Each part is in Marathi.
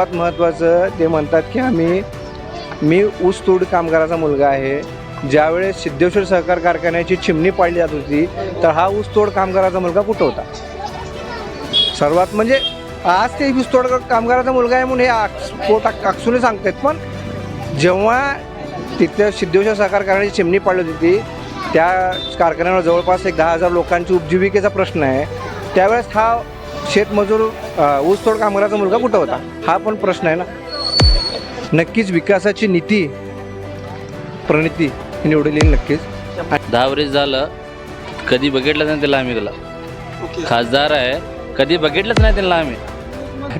सर्वात महत्त्वाचं ते म्हणतात की आम्ही मी ऊसतोड कामगाराचा मुलगा आहे. ज्यावेळेस सिद्धेश्वर सहकार कारखान्याची चिमणी पाडली जात होती तर हा ऊसतोड कामगाराचा मुलगा कुठं होता? सर्वात म्हणजे आज ते ऊसतोड कामगाराचा मुलगा आहे म्हणून हे आक्स- पोट काकसून सांगतात पण जेव्हा तिथं सिद्धेश्वर सहकार कारखान्याची चिमणी पाडली होती त्या कारखान्यावर जवळपास एक दहा हजार लोकांची उपजीविकेचा प्रश्न आहे. त्यावेळेस हा शेतमजूर ऊसतोड कामगाराचा मुलगा कुठं होता? हा पण प्रश्न आहे ना. नक्कीच विकासाची नीती प्रणिती ही निवडलेली नक्कीच. दहा वर्ष झालं कधी बघितलं नाही त्याला आम्ही त्याला. खासदार आहे कधी बघितलंच नाही त्यांना आम्ही.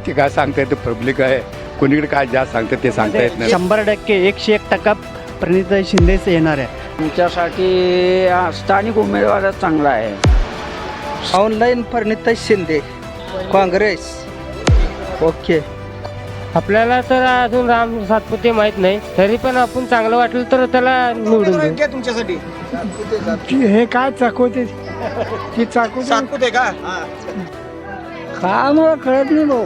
ते काय सांगता येतं पब्लिक आहे. कोणीकडे काय जास्त सांगतात ते सांगता येत नाही. शंभर टक्के एकशे एक टक्का प्रणिता शिंदेच येणार आहे. आमच्यासाठी हा, स्थानिक उमेदवारच चांगला आहे. ऑनलाईन परिणिता शिंदे. काँग्रेस. ओके. आपल्याला तर अजून राम सातपुते माहीत नाही. तरी पण आपण चांगलं वाटलं तर त्याला निवडून देऊ. तुमच्यासाठी. हे काय चाकवते ती चाकवते सातपुते का? काय मला कळत नाही भाऊ.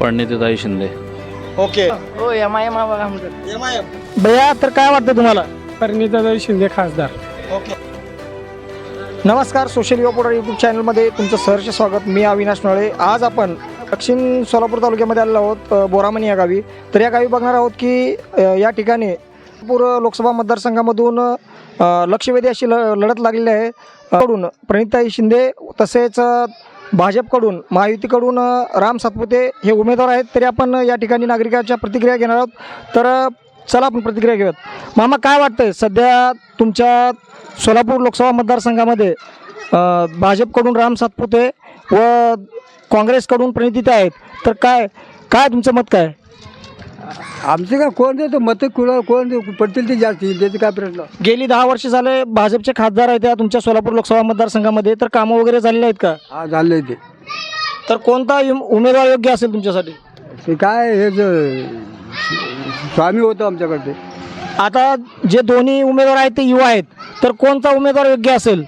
पणनीतीताई शिंदे. ओके. हो एम आय एम बघा भैया तर काय वाटतं तुम्हाला? परिणिता शिंदे खासदार. नमस्कार सोशल युवा पोर्टल यूट्यूब चॅनलमध्ये तुमचं सहर्ष स्वागत. मी अविनाश नळे. आज आपण दक्षिण सोलापूर तालुक्यामध्ये आलेलो आहोत बोरामणी या गावी. तर या गावी बघणार आहोत की या ठिकाणी पूर लोकसभा मतदारसंघामधून लक्षवेधी अशी ल लढत लागलेली आहे. कडून प्रणिताई शिंदे तसेच भाजपकडून महायुतीकडून राम सातपुते हे उमेदवार आहेत. तरी आपण या ठिकाणी नागरिकांच्या प्रतिक्रिया घेणार आहोत. तर चला आपण प्रतिक्रिया घेऊयात. मामा काय वाटतंय? सध्या तुमच्या सोलापूर लोकसभा मतदारसंघामध्ये भाजपकडून राम सातपुते व काँग्रेसकडून प्रणितीत आहेत. तर काय काय तुमचं मत काय? आमचं काय कोण देतो? मत कुणा कोण दे- पडतील ते जास्त त्याचं काय प्रश्न? गेली दहा वर्ष झाले भाजपचे खासदार आहेत या तुमच्या सोलापूर लोकसभा मतदारसंघामध्ये. तर कामं वगैरे झालेले आहेत का? हा झालंय ते. तर कोणता उम- उमेदवार योग्य असेल तुमच्यासाठी? ते काय हे ज- स्वामी होतं आमच्याकडे. आता जे दोन्ही उमेदवार आहेत ते युवा आहेत तर कोणता उमेदवार योग्य असेल?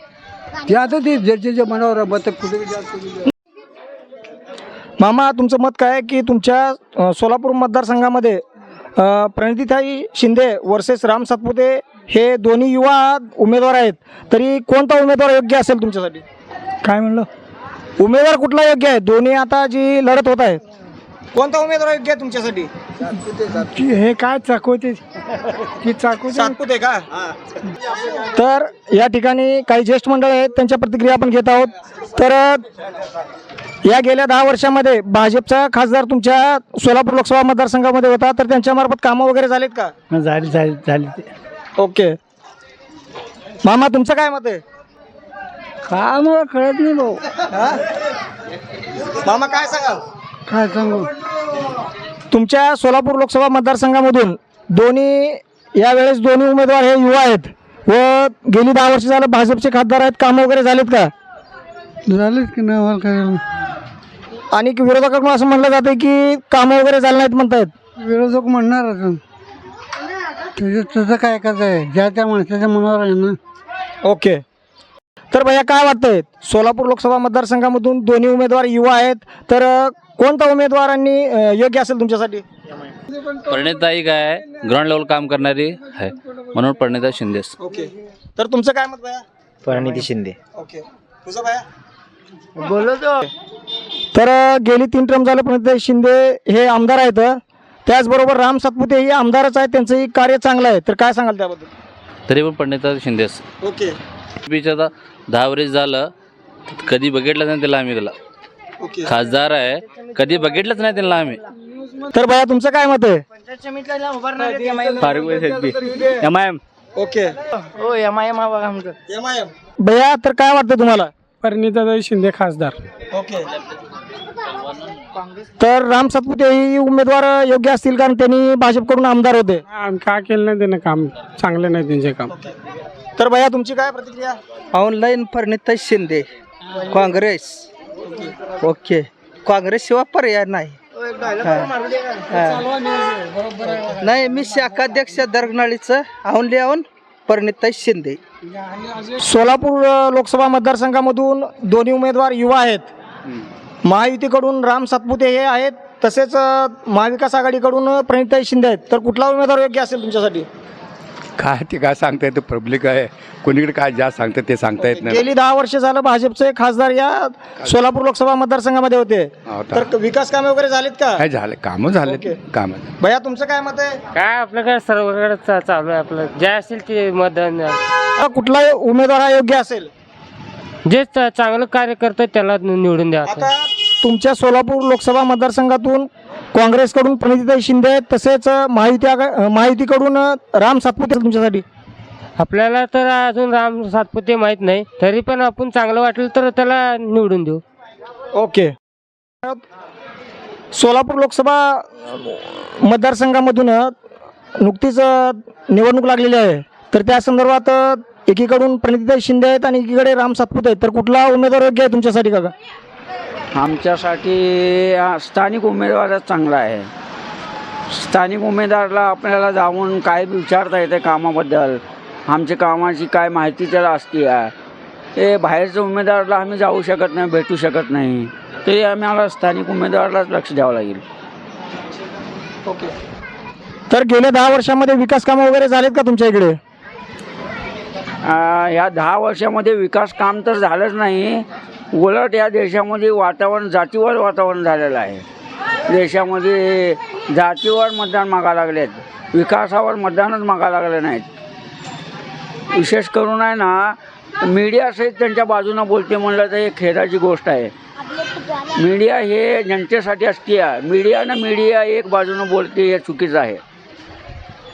ते आता ते ज्याच्या मनावर मत कुठे जास्त मामा तुमचं मत काय आहे की तुमच्या अ, सोलापूर मतदारसंघामध्ये अ, प्रणितीताई शिंदे वर्सेस राम सातपुते हे दोन्ही युवा उमेदवार आहेत तरी कोणता उमेदवार योग्य असेल तुमच्यासाठी? काय म्हणलं? उमेदवार कुठला योग्य आहे? दोन्ही आता जी लढत होत आहे कोणता उमेदवार योग्य आहे तुमच्यासाठी? हे काय चाकवते ती चाकवते सातपुते का? तर या ठिकाणी काही ज्येष्ठ मंडळ आहेत त्यांच्या प्रतिक्रिया आपण घेत आहोत. तर या गेल्या दहा वर्षामध्ये भाजपचा खासदार तुमच्या सोलापूर लोकसभा मतदारसंघामध्ये होता. तर त्यांच्यामार्फत कामं वगैरे झालीत का? झाली झाली झाली. ओके. मामा तुमचं काय मत आहे? काय मला कळत नाही भाऊ. मामा काय सांगाल? काय सांगू? तुमच्या सोलापूर लोकसभा मतदारसंघामधून दोन्ही यावेळेस दोन्ही उमेदवार हे युवा आहेत व गेली दहा वर्ष झालं भाजपचे खासदार आहेत. कामं वगैरे झालीत का? झालेच की नाही काय आणि विरोधकाकडून असं म्हणलं जातं की कामं वगैरे झाले नाहीत म्हणतायत. विरोधक म्हणणार त्याचं त्याचं काय करायचं आहे? ज्या त्या माणसाच्या मनावर आहे ना. ओके. तर भैया काय वाटतंय? सोलापूर लोकसभा मतदारसंघामधून दोन्ही उमेदवार युवा आहेत. तर अ, कोणता उमेदवारांनी अ, योग्य असेल तुमच्यासाठी? परिणिताई काय आहे? ग्राउंड लेवल काम करणारी आहे. म्हणून परिणिता ओके. तर तुमचं काय मत भैया? परिणिती शिंदे. ओके. तुझं भैया? बोलो तो. तर अ, गेली तीन टर्म झाले पण शिंदे हे आमदार आहेत. त्याचबरोबर राम सातपुते हे आमदारच आहेत. त्यांचंही कार्य चांगलं आहे. तर काय सांगाल त्याबद्दल? तरी पण परिणिता शिंदेच ओके. बीच आता दहा वर्ष झालं. कधी बघितलंच नाही त्याला आम्ही त्याला खासदार आहे. कधी बघितलंच नाही त्यांना आम्ही. तर भैया तुमचं काय मत आहे? M I M okay. हो एम आय एम बघा भैया तर काय वाटतं तुम्हाला? परिणिता शिंदे खासदार. ओके. तर राम सातपुते ही उमेदवार योग्य असतील कारण त्यांनी भाजपकडून आमदार होते. का केलं नाही त्यानं काम? चांगलं नाही त्यांचे काम. तर भैया तुमची काय प्रतिक्रिया? ऑनलाईन परिणिता शिंदे काँग्रेस. ओके. काँग्रेस शिवाय पर्याय नाही. नाही मी शाखाध्यक्ष दरगणाळीचं औंढली औन परिणिता शिंदे. सोलापूर लोकसभा मतदारसंघामधून दोन्ही उमेदवार युवा आहेत. महायुतीकडून राम सातपुते हे आहेत तसेच महाविकास आघाडीकडून प्रणिताई शिंदे आहेत. तर कुठला उमेदवार योग्य असेल तुमच्यासाठी? काय ते काय सांगता येतं पब्लिक आहे. कोणीकडे काय ज्या सांगतं ते सांगता येत नाही. गेली दहा वर्ष झालं भाजपचे खासदार या सोलापूर लोकसभा मतदारसंघामध्ये होते. हो, तर विकास कामे वगैरे झालीत का? काय झालं? कामं ओके. झाले कामं. भैया तुमचं काय मत आहे? काय आपल्याकडे सर्वकडे चा- चालू आहे आपलं. जे असेल ते मतदान. हा, कुठला उमेदवार हा योग्य असेल. जे चा- चांगलं कार्य करतं त्याला निवडून द्या आता तुमच्या सोलापूर लोकसभा मतदारसंघातून काँग्रेसकडून प्रणितीताई शिंदे आहेत, तसेच महायुती आघा- महायुतीकडून राम सातपुते तुमच्यासाठी. आपल्याला तर अजून राम सातपुते माहीत नाही तरी पण आपण चांगलं वाटलं तर त्याला निवडून देऊ. ओके. सोलापूर लोकसभा मतदारसंघामधून नुकतीच निवडणूक लागलेली आहे. तर त्या संदर्भात एकीकडून प्रणितीताई शिंदे आहेत आणि एकीकडे राम सातपुते आहेत. तर कुठला उमेदवार योग्य आहे तुमच्यासाठी काका? आमच्यासाठी हा स्थानिक उमेदवारच चांगला आहे. स्थानिक उमेदवाराला आपल्याला जाऊन काय विचारता येते कामाबद्दल आमच्या कामाची काय माहिती त्याला असते आहे. ते बाहेरच्या उमेदवाराला आम्ही जाऊ शकत नाही भेटू शकत नाही. तरी आम्हाला स्थानिक उमेदवारालाच लक्ष द्यावं लागेल. तर गेल्या दहा वर्षामध्ये विकास कामं वगैरे झालेत का तुमच्या इकडे? आ, या दहा वर्षामध्ये विकास काम तर झालंच नाही उलट या देशामध्ये वातावरण जातीवर वातावरण झालेलं आहे. देशामध्ये जातीवर मतदान मागा लागलेत. विकासावर मतदानच मागा लागले नाहीत. विशेष करून आहे ना मीडिया सहित त्यांच्या बाजूनं बोलते म्हणलं तर हे खेदाची गोष्ट आहे. मीडिया हे जनतेसाठी असते मीडियानं मीडिया एक बाजूनं बोलते हे चुकीचं आहे.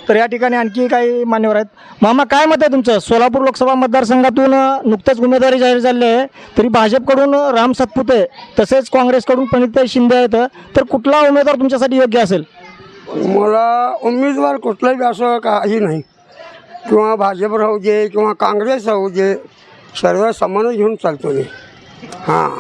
तर या ठिकाणी आणखी काही मान्यवर आहेत. मामा काय मत आहे तुमचं? सोलापूर लोकसभा मतदारसंघातून नुकतंच नुकतेच उमेदवारी जाहीर झाली आहे तरी भाजपकडून राम सातपुते तसेच काँग्रेसकडून प्रणिताई शिंदे आहेत तर कुठला उमेदवार तुमच्यासाठी योग्य असेल? मला उमेदवार कुठलाही असं काही नाही. किंवा भाजप राहू दे किंवा काँग्रेस राहू दे सर्व समान घेऊन चालतो मी. हां.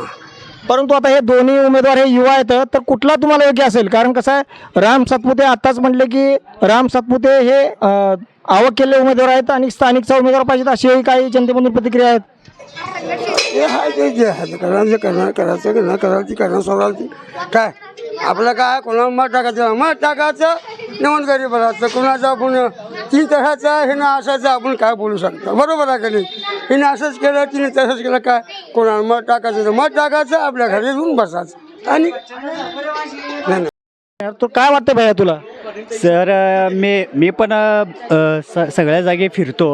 परंतु आता हे दोन्ही उमेदवार हे युवा आहेत तर कुठला तुम्हाला योग्य असेल? कारण कसं आहे राम सातपुते आत्ताच म्हटले की राम सातपुते हे आवक केलेले उमेदवार आहेत आणि स्थानिकचा उमेदवार पाहिजेत अशीही काही जनतेमधून प्रतिक्रिया आहेत. हे आहे ते जे आहे ते करायचं करणार करायचं की न करायची करणार सोडायची काय? आपलं काय? कोणाला मत टाकायचं? मत टाकायचं. नवन गरीब राहायचं कोणाचं कुणा तीन तसाचं हे ना असायचं आपण काय बोलू शकतो? बरोबर आहे का नाही? हिने असंच केलं तिने तसंच केलं काय? कोणाला मत टाकायचं तर मत टाकायचं आपल्या घरी येऊन बसायचं. आणि नाही नाही. तर काय वाटतं भैया तुला? सर अ, मी मी पण अ, स सगळ्या जागी फिरतो.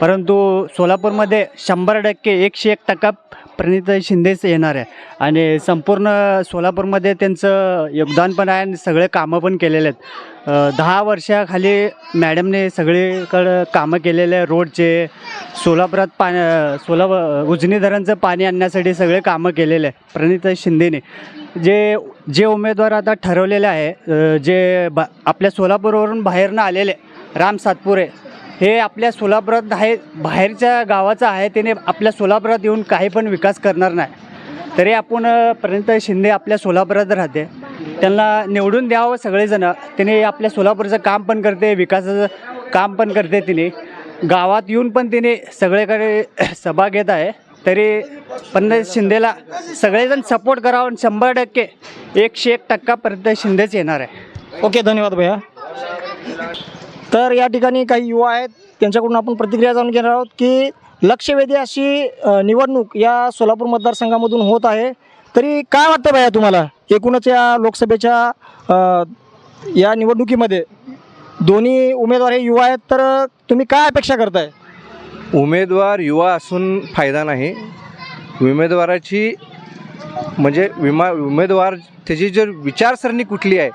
परंतु सोलापूरमध्ये शंभर टक्के एकशे एक टक्का प्रणित शिंदेच येणार आहे. आणि संपूर्ण सोलापूरमध्ये त्यांचं योगदान पण आहे आणि सगळे कामं पण केलेले आहेत. दहा वर्षाखाली मॅडमने सगळीकडं कामं केलेले आहे रोडचे सोलापुरात पाणी सोलाप उजनी धरणचं पाणी आणण्यासाठी सगळे कामं केलेले आहे प्रणित शिंदेने. जे जे उमेदवार आता ठरवलेले आहे जे बा आपल्या सोलापूरवरून बाहेरनं आलेले राम सातपुरे हे आपल्या सोलापुरात आहे बाहेरच्या गावाचं आहे त्याने आपल्या सोलापुरात येऊन काही पण विकास करणार नाही. तरी आपण पर्यंत शिंदे आपल्या सोलापुरात राहते. त्यांना निवडून द्यावं सगळेजणं. तिने आपल्या सोलापूरचं काम पण करते विकासाचं काम पण करते तिने. गावात येऊन पण तिने सगळेकडे सभा घेत आहे. तरी पण शिंदेला सगळेजण सपोर्ट करावं आणि शंभर टक्के एकशे एक टक्का शिंदेच येणार आहे. ओके धन्यवाद भैया. तर या ठिकाणी काही युवा आहेत त्यांच्याकडून आपण प्रतिक्रिया जाणून घेणार आहोत की लक्षवेधी अशी निवडणूक या सोलापूर मतदारसंघामधून होत आहे. तरी काय वाटतं बाया तुम्हाला? एकूणच या लोकसभेच्या या निवडणुकीमध्ये दोन्ही उमेदवार हे युवा आहेत तर तुम्ही काय अपेक्षा करताय? उमेदवार युवा असून फायदा नाही. उमेदवाराची म्हणजे विमा उमेदवार त्याची जर विचारसरणी कुठली आहे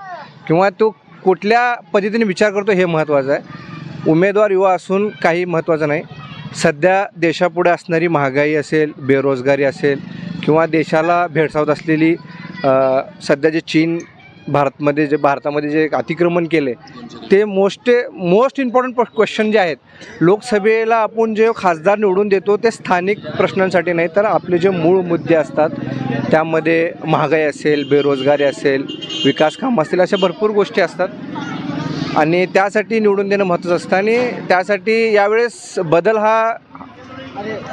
किंवा तो कुठल्या पद्धतीने विचार करतो हे महत्त्वाचं आहे. उमेदवार युवा असून काही महत्त्वाचं नाही. सध्या देशापुढे असणारी महागाई असेल बेरोजगारी असेल किंवा देशाला भेडसावत असलेली सध्या जे चीन भारतमध्ये जे भारतामध्ये जे अतिक्रमण केले ते मोस्ट मोस्ट इम्पॉर्टंट क्वेश्चन जे आहेत लोकसभेला आपण जे खासदार निवडून देतो ते स्थानिक प्रश्नांसाठी नाही तर आपले जे मूळ मुद्दे असतात त्यामध्ये महागाई असेल बेरोजगारी असेल विकास कामं असतील अशा भरपूर गोष्टी असतात. आणि त्यासाठी निवडून देणं महत्त्वाचं असतं. आणि त्यासाठी यावेळेस बदल हा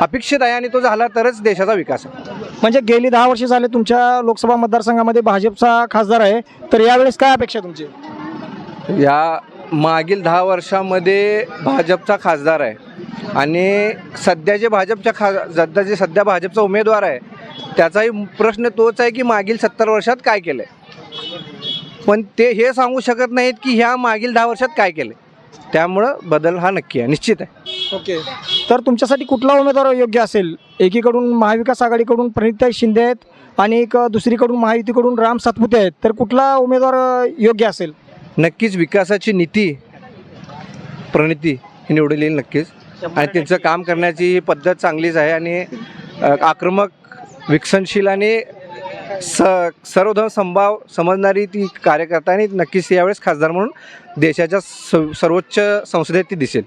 अपेक्षित आहे आणि तो झाला तरच देशाचा विकास आहे म्हणजे गेली दहा वर्ष झाले तुमच्या लोकसभा मतदारसंघामध्ये भाजपचा खासदार आहे. तर यावेळेस काय अपेक्षा आहे तुमची? या मागील दहा वर्षामध्ये भाजपचा खासदार आहे. आणि सध्याचे भाजपच्या खा सध्याचे सध्या भाजपचा उमेदवार आहे त्याचाही प्रश्न तोच आहे की मागील सत्तर वर्षात काय केलं आहे पण ते हे सांगू शकत नाहीत की ह्या मागील दहा वर्षात काय केलं त्यामुळं बदल हा नक्की आहे निश्चित आहे. ओके. तर तुमच्यासाठी कुठला उमेदवार योग्य असेल? एकीकडून महाविकास आघाडीकडून प्रणिताई शिंदे आहेत आणि एक दुसरीकडून महायुतीकडून राम सातपुते आहेत. तर कुठला उमेदवार योग्य असेल? नक्कीच विकासाची नीती प्रणिती ही निवडून येईल नक्कीच. आणि त्यांचं काम करण्याची ही पद्धत चांगलीच आहे आणि आक्रमक विकसनशील आणि स सर्वधर्म संभाव समजणारी ती कार्यकर्ता आणि नक्कीच यावेळेस खासदार म्हणून देशाच्या सर्वोच्च संसदेत ती दिसेल.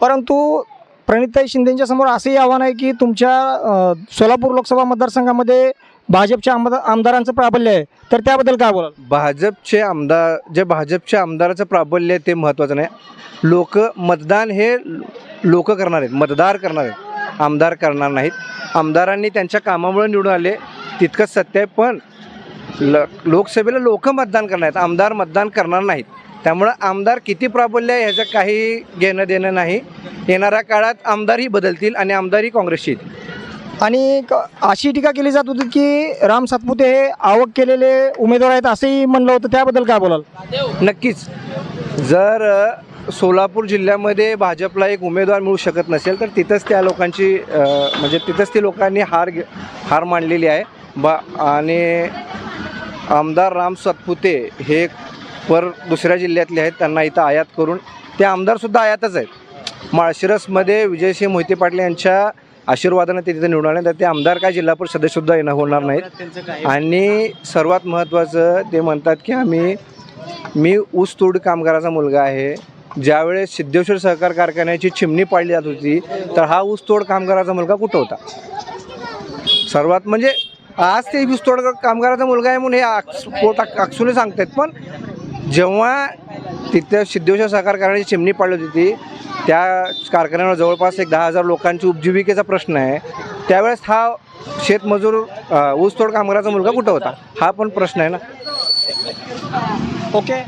परंतु प्रणिताई शिंदेच्या समोर असंही आव्हान आहे की तुमच्या सोलापूर लोकसभा मतदारसंघामध्ये भाजपच्या आमदार आमदारांचं प्राबल्य आहे. तर त्याबद्दल काय बोलाल? भाजपचे आमदार जे भाजपच्या आमदाराचं प्राबल्य आहे ते महत्त्वाचं नाही. लोक मतदान हे लोक करणार आहेत मतदार करणार आहेत आमदार करणार नाहीत. आमदारांनी त्यांच्या कामामुळे निवडून आले. तितकंच सत्य आहे पण ल लोकसभेला लोक मतदान करणार आहेत आमदार मतदान करणार नाहीत. त्यामुळं आमदार किती प्राबल्य आहे ह्याचं काही घेणं देणं नाही. येणाऱ्या काळात आमदारही बदलतील आणि आमदारही काँग्रेसची आणि क- अशी टीका केली जात होती की राम सातपुते हे आवक केलेले उमेदवार आहेत असंही म्हणलं होतं त्याबद्दल काय बोलाल? नक्कीच. जर अ, सोलापूर जिल्ह्यामध्ये भाजपला एक उमेदवार मिळू शकत नसेल तर तिथंच त्या लोकांची म्हणजे तिथंच ती लोकांनी हार घे हार मांडलेली आहे. बा आणि आमदार राम सातपुते हे पर दुसऱ्या जिल्ह्यातले आहेत त्यांना इथं आयात करून ते आमदारसुद्धा आयातच आहेत. माळशिरसमध्ये विजयसिंह मोहिते पाटील यांच्या आशीर्वादाने ते तिथे निवडून आले तर ते आमदार काय जिल्हा परिषद सदस्यसुद्धा येणं होणार नाहीत. आणि सर्वात महत्त्वाचं ते म्हणतात की आम्ही मी ऊसतोड कामगाराचा मुलगा आहे ज्यावेळेस सिद्धेश्वर सहकार कारखान्याची चिमणी पाडली जात होती तर हा ऊसतोड कामगाराचा मुलगा कुठं होता? सर्वात म्हणजे आज ते ऊसतोड कामगाराचा मुलगा आहे म्हणून हे आक्सपोट पोट आक- सांगतात पण जेव्हा तिथं सिद्धेश्वर सहकार कारखान्याची चिमणी पाडली होती त्या कारखान्यावर जवळपास एक दहा हजार लोकांची उपजीविकेचा प्रश्न आहे. त्यावेळेस हा शेतमजूर ऊसतोड कामगाराचा मुलगा कुठं होता? हा पण प्रश्न आहे ना. ओके.